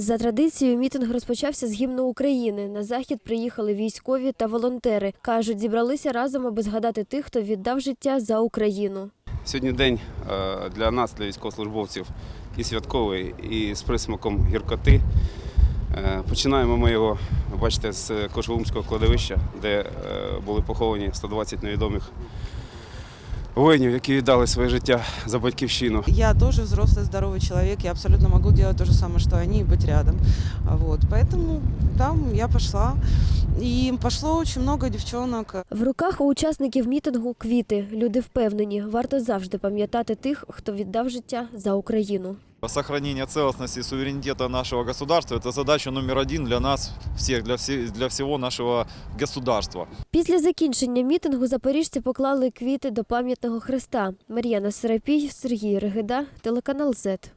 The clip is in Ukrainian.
За традицією, мітинг розпочався з гімну України. На захід приїхали військові та волонтери. кажуть, зібралися разом, аби згадати тих, хто віддав життя за Україну. Сьогодні день е, для нас, для військовослужбовців, і святковий, і з присмаком гіркоти. Е, Починаємо ми його, бачите, з Кошовумського кладовища, де е, були поховані 120 невідомих воїнів, які віддали своє життя за батьківщину. Я тоже взрослый, здоровый человек, я абсолютно могу делать то же самое, что они, и быть рядом. А Вот, поэтому там я пошла. И пошло очень много девчонок. В руках у учасників мітингу квіти. Люди впевнені, варто завжди пам'ятати тих, хто віддав життя за Україну. Сохранение целостности и суверенитета нашего государства – это задача номер один для нас всех, для, всі, для всего нашего государства. Після закінчення мітингу запоріжці поклали квіти до пам'ятного хреста. Мар'яна Серапій, Сергій Регида, телеканал ЗЕТ.